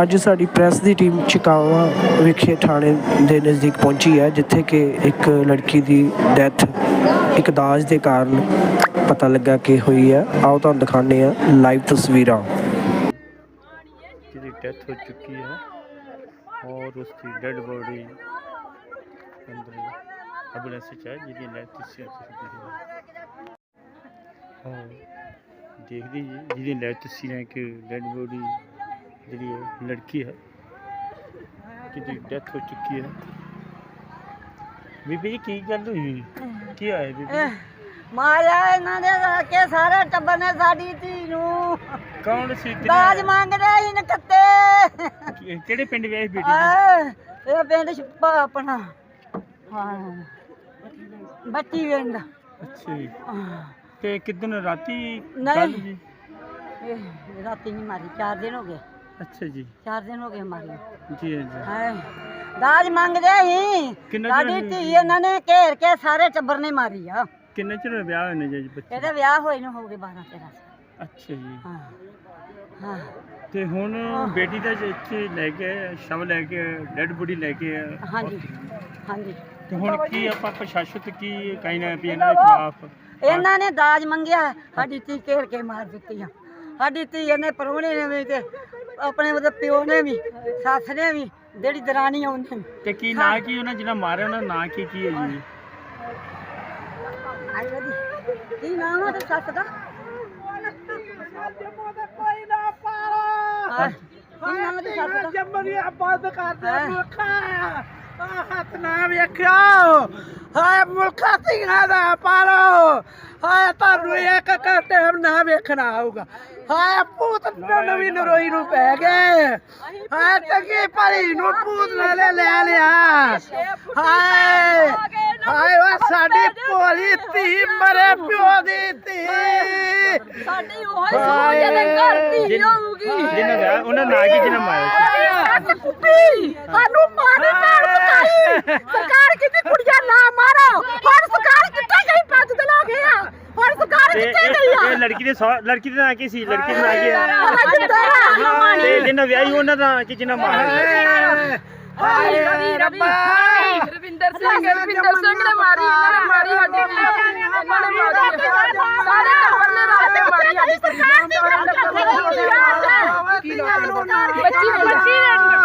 ਅੱਜ ਸਾਡੀ ਪ੍ਰੈਸ ਦੀ ਟੀਮ ਚਿਕਾਵਾ ਵਿਖੇ ਥਾਣੇ ਦੇ ਨਜ਼ਦੀਕ ਪਹੁੰਚੀ ਹੈ ਜਿੱਥੇ ਕਿ ਇੱਕ ਲੜਕੀ ਦੀ ਡੈਥ ਇੱਕ ਦਾਜ ਦੇ ਕਾਰਨ ਪਤਾ ਲੱਗਾ ਕਿ ਹੋਈ ਹੈ ਆਓ ਤੁਹਾਨੂੰ ਦਿਖਾਉਂਦੇ ਆ ਲਾਈਵ ਤਸਵੀਰਾਂ ਜਿਹਦੀ डेथ हो चुकी है और उसकी डेड बॉडी अंदर एम्बुलेंस से चाहिए ਜਿਹਦੀ ਲੈਫਟ ਸੀ ਹਾਂ ਦੇਖਦੀ ਜੀ ਜਿਹਦੀ ਲੈਫਟ ਸੀ ਹੈ ਕਿ ਡੈਡ ਬੋਡੀ ਜਿਹੜੀ ਹੈ ਲੜਕੀ ਹੈ ਜਿਹਦੀ ਡੈਥ ਹੋ ਚੁੱਕੀ ਹੈ। ਬੀਬੀ ਕੀ ਗੱਲ ਹੋਈ? ਕੀ ਹੋਇਆ ਬੀਬੀ ਮਾਰਿਆ ਇਹਨਾਂ ਨੇ ਰਲ ਕੇ ਸਾਰੇ ਟੱਬਰ ਨੇ ਸਾਡੀ ਧੀ ਨੂੰ। ਕੌਣ ਸੀ ਦਾਜ ਕਿਹਨੇ ਮੰਗਦੇ ਸੀ ਨਕੱਤੇ ਕਿਹੜੇ ਪਿੰਡ ਵਿਆਹੀ ਬੇਟੀ? ਆਏ, ਇਹ ਪਿੰਡ ਛੁਪਾ ਆਪਣਾ। ਹਾਂ ਬੱਤੀ ਪਿੰਡ। ਅੱਛਾ ਜੀ। ਤੇ ਕਿਦਨ ਰਾਤੀ ਨਹੀਂ। ਕੱਲ੍ਹ ਜੀ ਇਹ ਰਾਤੀ ਨਹੀਂ ਮਾਰੀ 4 ਦਿਨ ਹੋ ਗਏ। ਅੱਛਾ ਜੀ। 4 ਦਿਨ ਹੋ ਗਏ ਮਾਰੀ ਜੀ ਹਾਂ ਜੀ। ਹਾਏ ਦਾਜ ਮੰਗਦੇ ਕਿੰਨਾ ਚਿਰ ਸਾਡੀ ਧੀ? ਇਹਨਾਂ ਨੇ ਘੇਰ ਕੇ ਸਾਰੇ ਟੱਬਰ ਨੇ ਮਾਰੀ ਆ। ਕਿੰਨੇ ਚਿਰ ਹੋਇਆ ਵਿਆਹ ਹੋਏ ਨੇ ਜੀ ਬੱਚੇ? ਇਹਦੇ ਵਿਆਹ ਹੋਏ ਨੂੰ ਹੋ ਗਏ 12 13 ਸਾਲ। ਅੱਛਾ ਜੀ। ਹਾਂ ਹਾਂ। ਤੇ ਹੁਣ ਬੇਟੀ ਦਾ ਜੇ ਇੱਥੇ ਲੈ ਕੇ ਸ਼ਵ ਲੈ ਕੇ ਡੈਡ ਬੋਡੀ ਲੈ ਕੇ। ਹਾਂਜੀ ਹਾਂਜੀ। ਤੇ ਹੁਣ ਕੀ ਆਪਾਂ ਪ੍ਰਸ਼ਾਸਨ ਤੇ ਕੀ ਕਹਿਣਾ ਵੀ ਇਹਨਾਂ ਦੇ ਖਿਲਾਫ? ਇਹਨਾਂ ਨੇ ਦਾਜ ਮੰਗਿਆ ਸਾਡੀ ਧੀ ਘੇਰ ਕੇ ਮਾਰ ਦਿੱਤੀ ਆ। ਸਾਡੀ ਧੀ ਇਹਨੇ ਪਰੋਣੇ ਨੇ ਵੀ ਤੇ ਆਪਣੇ ਉਹਦੇ ਪਿਓ ਨੇ ਵੀ ਸੱਸ ਨੇ ਵੀ ਜਿਹੜੀ ਦਰਾਣੀ ਆਉਂਦੀ ਤੇ ਕੀ ਨਾਂ ਕੀ ਉਹਨਾਂ ਜਿਹਨਾਂ ਮਾਰਿਆ ਉਹਨਾਂ ਦਾ ਨਾਂ ਕੀ ਕੀ ਹੈ ਜੀ? ਆਈ ਉਹਦੀ ਕੀ ਨਾਮ ਆ ਤੇ ਸੱਸ ਦਾ? ਹਾਂ। ਕੀ ਨਾਮ ਆ ਤੇ ਸੱਸ ਦਾ? ਜੰਮਰੀਆ ਬੰਦ ਕਰ ਦੇ ਹੈਂ? ਮੁਲਖਾ ਆ ਹੱਥ ਨਾ ਵੇਖਿਓ। ਹਾਏ ਮੁਲਖਾ ਸਿੰਘਾਂ ਦਾ ਪਾਲੋ। ਹਾਏ ਤੁਹਾਨੂੰ ਇੱਕ ਇੱਕ ਟਾਈਮ ਨਾ ਵੇਖਣਾ ਆਊਗਾ। ਹਾਏ ਭੂਤ ਨਵੀਂ ਨਰੋਈ ਨੂੰ ਪੈ ਗਏ। ਹਾਏ ਚੰਗੀ ਭਲੀ ਨੂੰ ਭੂਤ ਨਾਲੇ ਲੈ ਲਿਆ। ਹਾਏ ਹਾਏ ਉਹ ਸਾਡੀ ਭੋਲੀ ਧੀ ਮਰੇ ਪਿਓ ਦੀ ਧੀ। ਸਾਡੀ ਉਹ ਸੋਚ ਦੇ ਘਰ ਧੀ ਹੋਊਗੀ। ਜਿਹਨਾਂ ਵਿਆਹ ਉਹਨਾਂ ਦਾ ਨਾਂ ਕੀ ਜਿਹਨਾਂ ਮਾਰਿਆ ਕੁੱਤੀ ਸਾਨੂੰ ਮਾਰੇ ਨਾਲ ਬਚਾਈ ਸਰਕਾਰ ਕਿਤੇ ਕੁੜੀਆਂ ਨਾ ਮਾਰੋ ਹੁਣ ਸਰਕਾਰ ਕਿੱਥੇ ਗਈ ਪੰਜ ਦਿਨ ਹੋ ਗਏ ਆ ਹੁਣ ਸਰਕਾਰ ਕਿੱਥੇ ਗਈ ਆ ਇਹ ਲੜਕੀ ਦੇ ਸਹੁ- ਲੜਕੀ ਦਾ ਨਾਂ ਕੀ ਸੀ ਲੜਕੀ ਦਾ ਨਾਂ ਕੀ ਹੈ ਤੇ ਜਿਹਨਾਂ ਵਿਆਹੀ ਉਹਨਾਂ ਦਾ ਨਾਂ ਕੀ ਜਿਹਨਾਂ ਮਾਰਿਆ ਹਾਏ ਰੱਬਾ ਰਵਿੰਦਰ ਸਿੰਘ ਰਵਿੰਦਰ ਸਿੰਘ ਨੇ ਮਾਰੀ ਇਹਨਾਂ ਨੇ ਮਾਰੀ ਸਾਡੀ ਵੀ ਇਹਨਾਂ ਨੇ ਮਾਰੀ ਸਾਰੇ ਟੱਬਰ ਨੇ ਰਾਤ ਮਾਰੀ ਸਾਡੀ ਬੱਚੀ ਬੱਚੀ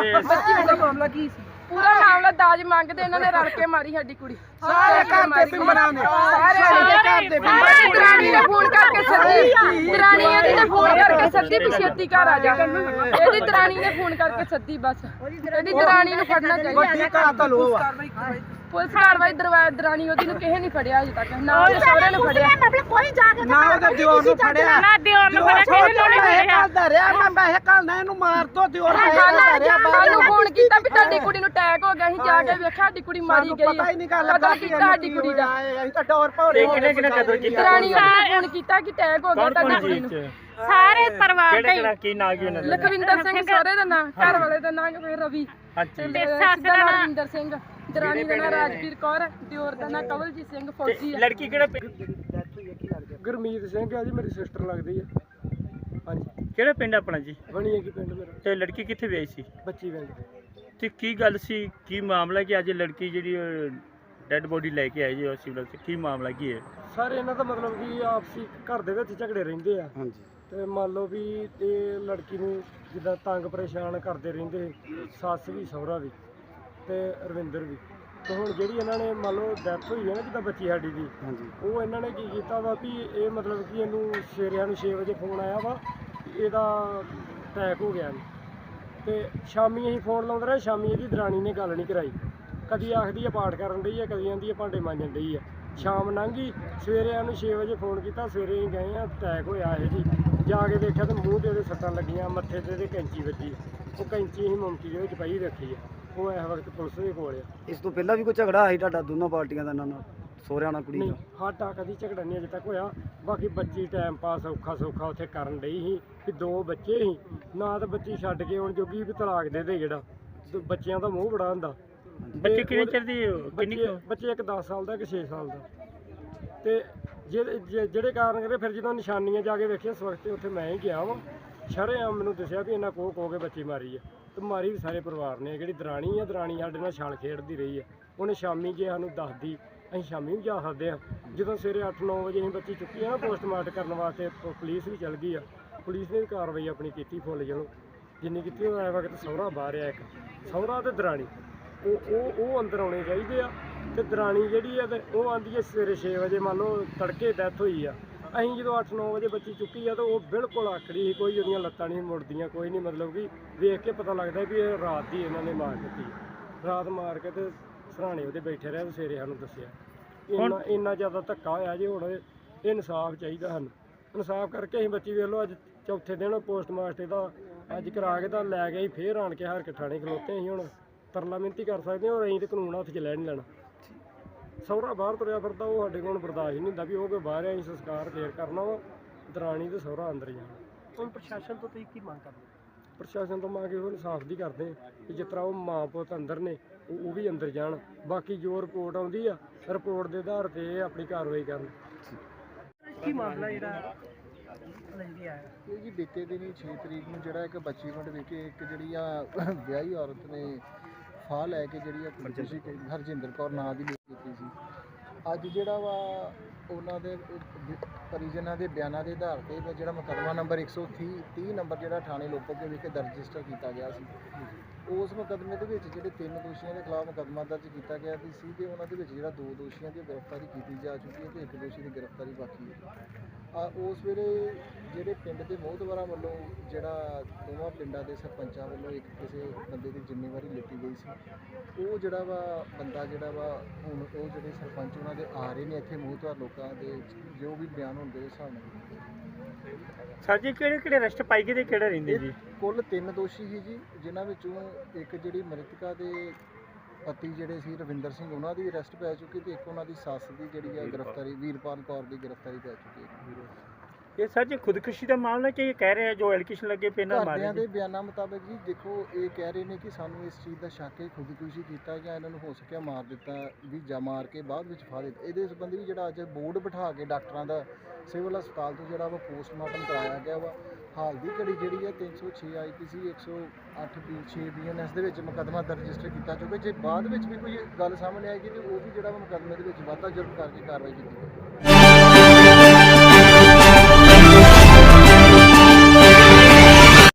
ਤੇ ਬੱਚੀ ਦਾ ਮਾਮਲਾ ਕੀ ਸੀ? ਪੂਰਾ ਮਾਮਲਾ ਦਾਜ ਮੰਗਦੇ ਇਹਨਾਂ ਨੇ ਰਲ ਕੇ ਮਾਰੀ ਸਾਡੀ ਕੁੜੀ। ਸਾਰੇ ਘਰ ਦੇ ਪਿੰਬਰਾਂ ਨੇ ਸਾਰੇ ਘਰ ਦੇ ਸਾਰੇ ਦਰਾਣੀ ਨੇ ਫੋਨ ਕਰਕੇ ਸੱਦੀ। ਦਰਾਣੀ ਇਹਦੀ ਨੇ ਫੋਨ ਕਰਕੇ ਸੱਦੀ ਵੀ ਛੇਤੀ ਘਰ ਆ ਜਾ। ਇਹਦੀ ਦਰਾਣੀ ਨੇ ਫੋਨ ਕਰਕੇ ਸੱਦੀ ਬਸ। ਇਹਦੀ ਦਰਾਣੀ ਨੂੰ ਫੜਨਾ ਚਾਹੀਦਾ। ਵੱਡੀ ਘਰ ਦਾ ਲੋ ਆ। ਪੁਲਿਸ ਕਾਰਵਾਈ ਦਰਵਾ ਦਰਾਣੀ ਉਹਦੀ ਨੂੰ ਕਿਸੇ ਨਹੀਂ ਫੜਿਆ ਅਜੇ ਤੱਕ। ਨਾ ਉਹਦੇ ਸਹੁਰੇ ਨੂੰ ਫੜਿਆ। ਨਾ ਉਹਦੇ ਦਿਓਰ ਨੂੰ ਫੜਿਆ। ਨਾ ਦਿਓਰ ਨੂੰ ਫੜਿਆ ਕਿਸੇ ਨੂੰ ਨਹੀਂ ਫੜਿਆ। ਧਰਿਆ ਮੈਂ ਪੈਸੇ ਕੱਲਣਾ ਇਹਨੂੰ ਮਾਰ ਦੋ ਦਿਓਰ ਨੇ ਧਰਿਆ ਸਾਨੂੰ ਫੋਨ ਕੀਤਾ ਵੀ ਤੁਹਾਡੀ ਕੁੜੀ ਨੂੰ ਅਟੈਕ ਹੋ ਗਿਆ ਅਸੀਂ ਜਾ ਕੇ ਵੇਖਿਆ ਸਾਡੀ ਕੁੜੀ ਮਾਰੀ ਸਾਨੂੰ ਗਈ ਪਤਾ ਹੀ ਨਹੀਂ ਗੱਲ ਲੱਗਾ ਕੀਤਾ ਸਾਡੀ ਕੁੜੀ ਦਾ। ਅਸੀਂ ਤਾਂ ਡੋਰ ਭੌਰੇ ਕਿਹਨੇ ਕਿਹਨੇ ਕਦਰ ਕੀਤਾ? ਦਰਾਣੀ ਉਹਨੇ ਫੋਨ ਕੀਤਾ ਕਿ ਅਟੈਕ ਹੋ ਗਿਆ ਤੁਹਾਡੀ ਜੀ ਕੁੜੀ ਨੂੰ? ਸਾਰੇ ਪਰਿਵਾਰ ਕਿਹੜੇ ਕਿਹੜਾ ਕੀ ਨਾਂ ਕੀ ਉਹਨਾਂ ਦਾ? ਲਖਵਿੰਦਰ ਸਿੰਘ ਸਹੁਰੇ ਦਾ ਨਾਂ ਘਰ ਵਾਲੇ ਦਾ ਨਾਂ ਕੋਈ ਰਵੀ। ਅੱਛਾ ਜੀ। ਤੇ ਸੱਸ ਦਾ ਨਾਂ? ਰਵਿੰਦਰ ਸਿੰਘ। ਦਰਾਣੀ ਦਾ ਨਾਂ। ਰਾਜਵੀਰ ਕੌਰ ਦਿਓਰ ਦਾ ਨਾਂ ਕਵਲਜੀਤ ਸਿੰਘ ਫੌਜੀ ਤੇ ਆ। ਲੜਕੀ ਕਿਹੜਾ ਪਿੰਡ? ਗੁਰਮੀਤ ਸਿੰਘ ਆ ਜੀ ਮੇਰੀ ਸਿਸਟਰ ਲੱਗਦੀ ਆ। ਹਾਂਜੀ। ਕਿਹੜਾ ਪਿੰਡ ਆਪਣਾ ਜੀ? ਬਣੀ ਹੈ ਕੀ ਪਿੰਡ ਮੇਰਾ। ਤੇ ਲੜਕੀ ਕਿੱਥੇ ਵਿਆਹੀ ਸੀ? ਬੱਚੀ ਪਿੰਡ ਤੇ ਕੀ ਗੱਲ ਸੀ? ਕੀ ਮਾਮਲਾ ਕਿ ਅੱਜ ਲੜਕੀ ਜਿਹੜੀ ਡੈੱਡ ਬੋਡੀ ਲੈ ਕੇ ਆਈ ਜੀ ਹਸਪੀਟਲ ਤੇ ਕੀ ਮਾਮਲਾ ਕੀ ਹੈ? ਸਰ ਇਹਨਾਂ ਦਾ ਮਤਲਬ ਕਿ ਆਪਸੀ ਘਰ ਦੇ ਵਿੱਚ ਝਗੜੇ ਰਹਿੰਦੇ ਆ। ਹਾਂਜੀ। ਤੇ ਮੰਨ ਲਓ ਵੀ ਇਹ ਲੜਕੀ ਨੂੰ ਜਿੱਦਾਂ ਤੰਗ ਪਰੇਸ਼ਾਨ ਕਰਦੇ ਰਹਿੰਦੇ ਸੱਸ ਵੀ ਸਹੁਰਾ ਵੀ। ਤੇ ਰਵਿੰਦਰ ਵੀ। ਤੇ ਹੁਣ ਜਿਹੜੀ ਇਹਨਾਂ ਨੇ ਮੰਨ ਲਓ ਡੈਥ ਹੋਈ ਹੈ ਨਾ ਜਿੱਦਾਂ ਬੱਚੀ ਸਾਡੀ ਦੀ ਹਾਂਜੀ। ਉਹ ਇਹਨਾਂ ਨੇ ਕੀ ਕੀਤਾ ਵਾ ਵੀ ਇਹ ਮਤਲਬ ਕਿ ਇਹਨੂੰ ਸਵੇਰੇ ਨੂੰ 6 ਵਜੇ ਫੋਨ ਆਇਆ ਵਾ ਕਿ ਇਹਦਾ ਅਟੈਕ ਹੋ ਗਿਆ ਨੇ ਤੇ ਸ਼ਾਮੀ ਅਸੀਂ ਫੋਨ ਲਾਉਂਦੇ ਰਹੇ ਸ਼ਾਮੀ ਇਹਦੀ ਦਰਾਣੀ ਨੇ ਗੱਲ ਨਹੀਂ ਕਰਾਈ। ਕਦੀ ਆਖਦੀ ਆ ਪਾਠ ਕਰਨ ਡਈ ਆ ਕਦੀ ਆਂਦੀ ਆ ਭਾਂਡੇ ਮਾਂਜਣ ਡਈ ਆ। ਸ਼ਾਮ ਲੰਘੀ ਸਵੇਰੇ ਇਹਨੂੰ 6 ਵਜੇ ਫੋਨ ਕੀਤਾ ਸਵੇਰੇ ਅਸੀਂ ਗਏ ਆ ਅਟੈਕ ਹੋਇਆ ਇਹ ਜੀ। ਜਾ ਕੇ ਦੇਖਿਆ ਤੇ ਮੂੰਹ ਤੇ ਉਹਦੇ ਸੱਟਾਂ ਲੱਗੀਆਂ ਮੱਥੇ ਤੇ ਇਹਦੇ ਕੈਂਚੀ ਵੱਜੀ। ਉਹ ਕੈਂਚੀ ਅਸੀਂ ਮੁੰਕੀ ਦੇ ਵਿੱਚ ਪਾਈ ਰੱਖੀ ਆ। ਉਹ ਇਸ ਵਕਤ ਪੁਲਿਸ ਦੇ ਕੋਲ ਆ। ਇਸ ਤੋਂ ਪਹਿਲਾਂ ਵੀ ਕੋਈ ਝਗੜਾ ਸੀ ਤੁਹਾਡਾ ਦੋਨੋਂ ਪਾਰਟੀਆਂ ਦਾ ਇਹਨਾਂ ਨਾਲ ਸੋਹਰਿਆਂ ਨਾਲ ਕੁੜੀ ਨਹੀਂ ਦਾ ਸਾਡਾ ਕਦੀ ਝਗੜਾ ਨਹੀਂ ਅਜੇ ਤੱਕ ਹੋਇਆ। ਬਾਕੀ ਬੱਚੀ ਟਾਈਮ ਪਾਸ ਔਖਾ ਸੌਖਾ ਉੱਥੇ ਕਰਨ ਡਈ ਸੀ ਵੀ ਦੋ ਬੱਚੇ ਸੀ। ਨਾ ਤਾਂ ਬੱਚੀ ਛੱਡ ਕੇ ਆਉਣ ਜੋਗੀ ਵੀ ਤਲਾਕ ਦੇ ਦੇ ਜਿਹੜਾ। ਤੇ ਬੱਚਿਆਂ ਦਾ ਮੂੰਹ ਬੜਾ ਹੁੰਦਾ। ਬੱਚੇ ਕਿੰਨੇ ਚਿਰ ਦੀ ਕਿੰਨੀ ਬੱਚੇ ਬੱਚੇ ਇੱਕ 10 ਸਾਲ ਦਾ ਇੱਕ 6 ਸਾਲ ਦਾ। ਤੇ ਜਿਹੜੇ ਜੇ- ਜਿਹੜੇ ਕਾਰਨ ਕਰੇ ਫਿਰ ਜਦੋਂ ਨਿਸ਼ਾਨੀਆਂ ਜਾ ਕੇ ਵੇਖੀਆਂ ਇਸ ਵਕਤ ਉੱਥੇ ਮੈਂ ਹੀ ਗਿਆ ਵਾਂ। ਸ਼ਰੇਆਮ ਮੈਨੂੰ ਦੱਸਿਆ ਵੀ ਇਹਨਾਂ ਕੋਹ ਕੋਹ ਕੇ ਬੱਚੀ ਮਾਰੀ ਆ। ਤੇ ਮਾਰੀ ਵੀ ਸਾਰੇ ਪਰਿਵਾਰ ਨੇ, ਜਿਹੜੀ ਦਰਾਣੀ ਆ, ਦਰਾਣੀ ਸਾਡੇ ਨਾਲ ਛਾਲ ਖੇਡਦੀ ਰਹੀ ਆ। ਉਹਨੇ ਸ਼ਾਮੀ ਜੇ ਸਾਨੂੰ ਦੱਸਦੀ, ਅਸੀਂ ਸ਼ਾਮੀ ਵੀ ਜਾ ਸਕਦੇ ਆ ਜਦੋਂ ਸਵੇਰੇ 8-9 ਵਜੇ ਅਸੀਂ ਬੱਚੀ ਚੁੱਕੀ ਆ ਨਾ ਪੋਸਟਮਾਰਟਮ ਕਰਨ ਵਾਸਤੇ ਪ- ਪੁਲਿਸ ਵੀ ਚਲ ਗਈ ਆ। ਪੁਲਿਸ ਨੇ ਵੀ ਕਾਰਵਾਈ ਆਪਣੀ ਕੀਤੀ ਫੁੱਲ ਜਿਹਨੂੰ ਜਿੰਨੀ ਕੀਤੀ ਉਹ ਆਇਆ ਵਕਤ ਸਹੁਰਾ ਬਾਹਰ ਆ ਇੱਕ। ਸਹੁਰਾ ਤੇ ਦਰਾਣੀ। ਉਹ ਉਹ ਉਹ ਅੰਦਰ ਆਉਣੇ ਚਾਹੀਦੇ ਆ। ਤੇ ਦਰਾਣੀ ਜਿਹੜੀ ਆ ਤੇ ਉਹ ਆਂਦੀ ਹੈ ਸਵੇਰੇ 6 ਵਜੇ, ਮੰਨ ਲਓ ਤੜਕੇ ਡੈਥ ਹੋਈ ਆ। ਅਸੀਂ ਜਦੋਂ 8-9 ਵਜੇ ਬੱਚੀ ਚੁੱਕੀ ਆ ਤਾਂ ਉਹ ਬਿਲਕੁਲ ਆਕੜੀ ਸੀ ਕੋਈ ਉਹਦੀਆਂ ਲੱਤਾਂ ਨਹੀਂ ਮੁੜਦੀਆਂ ਕੋਈ ਨਹੀਂ ਮਤਲਬ ਕਿ ਵੇਖ ਕੇ ਪਤਾ ਲੱਗਦਾ ਵੀ ਇਹ ਰਾਤ ਦੀ ਇਹਨਾਂ ਨੇ ਮਾਰ ਦਿੱਤੀ। ਰਾਤ ਮਾਰ ਕੇ ਤੇ ਸਰਾਣੇ ਉਹਦੇ ਬੈਠੇ ਰਹੇ ਤੇ ਸਵੇਰੇ ਸਾਨੂੰ ਦੱਸਿਆ। ਇੰਨਾ ਇੰਨਾ ਜ਼ਿਆਦਾ ਧੱਕਾ ਹੋਇਆ ਜੀ ਹੁਣ ਇਨਸਾਫ ਚਾਹੀਦਾ ਸਾਨੂੰ। ਇਨਸਾਫ ਕਰਕੇ ਅਸੀਂ ਬੱਚੀ ਵੇਖ ਲਓ ਅੱਜ ਚੌਥੇ ਦਿਨ ਪੋਸਟਮਾਸਟਰ ਦਾ ਅੱਜ ਕਰਾ ਕੇ ਤਾਂ ਲੈ ਗਏ ਫੇਰ ਆਣ ਕੇ ਹਰ ਕੇ ਥਾਣੇ ਖਲੋਤੇ ਅਸੀਂ ਹੁਣ ਤਰਲਾ ਮਿੰਤੀ ਕਰ ਸਕਦੇ ਹਾਂ ਔਰ ਅਸੀਂ ਤੇ ਕਾਨੂੰਨ ਹੱਥ 'ਚ ਲੈ ਨਹੀਂ ਲੈਣਾ। ਸਹੁਰਾ ਬਾਹਰ ਤੁਰਿਆ ਫਿਰਦਾ ਉਹ ਸਾਡੇ ਕੋਲ ਬਰਦਾਸ਼ਤ ਨਹੀਂ ਹੁੰਦਾ ਵੀ ਉਹ ਕੋਈ ਬਾਹਰ ਆ, ਅਸੀਂ ਸੰਸਕਾਰ ਫੇਰ ਕਰਨਾ ਵਾ। ਦਰਾਣੀ ਤੇ ਸਹੁਰਾ ਅੰਦਰ ਜਾਣਾ ਹੁਣ ਪ੍ਰਸ਼ਾਸਨ ਤੋਂ ਤੁਸੀਂ ਕੀ ਮੰਗ ਕਰਦੇ ਪ੍ਰਸ਼ਾਸਨ ਤੋਂ ਮੰਗ ਇਹੋ ਇਨਸਾਫ ਦੀ ਕਰਦੇ ਕਿ ਜਿਸ ਤਰ੍ਹਾਂ ਉਹ ਮਾਂ ਪੁੱਤ ਅੰਦਰ ਨੇ ਉਹ ਉਹ ਵੀ ਅੰਦਰ ਜਾਣ। ਬਾਕੀ ਜੋ ਰਿਪੋਰਟ ਆਉਂਦੀ ਆ ਰਿਪੋਰਟ ਦੇ ਆਧਾਰ ਤੇ ਇਹ ਆਪਣੀ ਕਾਰਵਾਈ ਕਰਨ। ਕੀ ਮਾਮਲਾ ਜਿਹੜਾ ਨਜ਼ਰੀ ਆਇਆ? ਇਹ ਜੀ ਬੀਤੇ ਦਿਨੀ 6 ਤਰੀਕ ਨੂੰ ਜਿਹੜਾ ਇੱਕ ਬੱਚੀ ਪਿੰਡ ਵਿਖੇ ਇੱਕ ਜਿਹੜੀ ਆ ਵਿਆਹੀ ਔਰਤ ਨੇ ਫਾਹ ਲੈ ਕੇ ਜਿਹੜੀ ਆ ਖੁਦਕੁਸ਼ੀ ਕੀਤੀ ਹਰਜਿੰਦਰ ਕੌਰ ਨਾਂ ਦੀ ਕੀਤੀ ਸੀ। ਅੱਜ ਜਿਹੜਾ ਵਾ ਉਹਨਾਂ ਦੇ ਅਹ, ਪਰਿਜਨਾਂ ਦੇ ਬਿਆਨਾਂ ਦੇ ਆਧਾਰ ਤੇ ਜਿਹੜਾ ਮੁਕੱਦਮਾ ਨੰਬਰ 130 30 ਨੰਬਰ ਜਿਹੜਾ ਥਾਣੇ ਲੋਪੋਕੇ ਵਿਖੇ ਦਰਜ ਰਜਿਸਟਰ ਕੀਤਾ ਗਿਆ ਸੀ। ਉਸ ਮੁਕੱਦਮੇ ਦੇ ਵਿੱਚ ਜਿਹੜੇ ਤਿੰਨ ਦੋਸ਼ੀਆਂ ਦੇ ਖਿਲਾਫ ਮੁਕੱਦਮਾ ਦਰਜ ਕੀਤਾ ਗਿਆ ਵੀ ਸੀ ਤੇ ਉਹਨਾਂ ਦੇ ਵਿੱਚ ਜਿਹੜਾ ਦੋ ਦੋਸ਼ੀਆਂ ਦੀ ਗ੍ਰਿਫਤਾਰੀ ਕੀਤੀ ਜਾ ਚੁੱਕੀ ਹੈ ਤੇ ਇੱਕ ਦੋਸ਼ੀ ਦੀ ਗ੍ਰਿਫਤਾਰੀ ਬਾਕੀ ਹੈ। ਆ ਉਸ ਵੇਲੇ ਜਿਹੜੇ ਪਿੰਡ ਦੇ ਮੋਹਤਵਰਾਂ ਵੱਲੋਂ ਜਿਹੜਾ ਦੋਵਾਂ ਪਿੰਡਾਂ ਦੇ ਸਰਪੰਚਾਂ ਵੱਲੋਂ ਇੱਕ ਕਿਸੇ ਬੰਦੇ ਦੀ ਜ਼ਿੰਮੇਵਾਰੀ ਲਿੱਤੀ ਗਈ ਸੀ ਉਹ ਜਿਹੜਾ ਵਾ ਬੰਦਾ ਜਿਹੜਾ ਵਾ ਹੁਣ ਉਹ ਜਿਹੜੇ ਸਰਪੰਚ ਉਹਨਾਂ ਦੇ ਆ ਰਹੇ ਨੇ ਇੱਥੇ ਮੋਹਤਵਰ ਲੋਕਾਂ ਦੇ ਜੋ ਵੀ ਬਿਆਨ ਹੁੰਦੇ ਉਸ ਹਿਸਾਬ ਨਾਲ। ਸਰ ਜੀ ਕਿਹੜੇ ਕਿਹੜੇ ਰੈਸਟ ਪਾਈ ਗਏ ਤੇ ਕਿਹੜਾ ਰਹਿੰਦੇ ਜੀ? ਕੁੱਲ ਤਿੰਨ ਦੋਸ਼ੀ ਸੀ ਜੀ ਜਿਨ੍ਹਾਂ ਵਿੱਚੋਂ ਇੱਕ ਜਿਹੜੀ ਮ੍ਰਿਤਕਾ ਦੇ ਪਤੀ ਜਿਹੜੇ ਸੀ ਰਵਿੰਦਰ ਸਿੰਘ ਉਹਨਾਂ ਦੀ ਅਰੈਸਟ ਪੈ ਚੁੱਕੀ ਤੇ ਇੱਕ ਉਹਨਾਂ ਦੀ ਸੱਸ ਦੀ ਜਿਹੜੀ ਹੈ ਗ੍ਰਿਫਤਾਰੀ ਵੀਰਪਾਲ ਕੌਰ ਦੀ ਗ੍ਰਿਫਤਾਰੀ ਪੈ ਚੁੱਕੀ ਹੈ। ਇਹ ਸਰ ਜੀ ਖੁਦਕੁਸ਼ੀ ਦਾ ਮਾਮਲਾ ਕਿ ਇਹ ਕਹਿ ਰਿਹਾ ਜੋ ਐਲੀਗੇਸ਼ਨ ਲੱਗੇ ਪਏ ਨਾ ਘਰਦਿਆਂ ਮਾਰੇ ਦੇ ਬਿਆਨਾਂ ਮੁਤਾਬਕ ਜੀ ਦੇਖੋ ਇਹ ਕਹਿ ਰਹੇ ਨੇ ਕਿ ਸਾਨੂੰ ਇਸ ਚੀਜ਼ ਦਾ ਸ਼ੱਕ ਹੈ ਖੁਦਕੁਸ਼ੀ ਕੀਤਾ ਜਾਂ ਇਹਨਾਂ ਨੂੰ ਹੋ ਸਕਿਆ ਮਾਰ ਦਿੱਤਾ ਵੀ ਜਾਂ ਮਾਰ ਕੇ ਬਾਅਦ ਵਿੱਚ ਫਾ ਦਿੱਤਾ ਇਹਦੇ ਸੰਬੰਧੀ ਵੀ ਜਿਹੜਾ ਅੱਜ ਬੋਰਡ ਬਿਠਾ ਕੇ ਡਾਕਟਰਾਂ ਦਾ ਸਿਵਲ ਹਸਪਤਾਲ ਤੋਂ ਜਿਹੜਾ ਵਾ ਪੋਸਟਮਾਰਟਮ ਕਰਾਇਆ ਗਿਆ ਵਾ ਹਾਲ ਦੀ ਘੜੀ ਜਿਹੜੀ ਹੈ 306 ਆਈਪੀਸੀ 108 ਬੀ 6 ਬੀਐਨਐਸ ਦੇ ਵਿੱਚ ਮੁਕੱਦਮਾ ਦਰਜ ਰਜਿਸਟਰ ਕੀਤਾ ਜਾਊਗਾ ਜੇ ਬਾਅਦ ਵਿੱਚ ਵੀ ਕੋਈ ਗੱਲ ਸਾਹਮਣੇ ਆਏਗੀ ਤੇ ਉਹ ਵੀ ਜਿਹੜਾ ਵਾ ਮੁਕੱਦਮੇ ਦੇ ਵਿੱਚ ਵਾਧਾ ਜੁਰਮ ਕਰਕੇ ਕਾਰਵਾਈ ਕੀਤੀ ਜਾਵੇ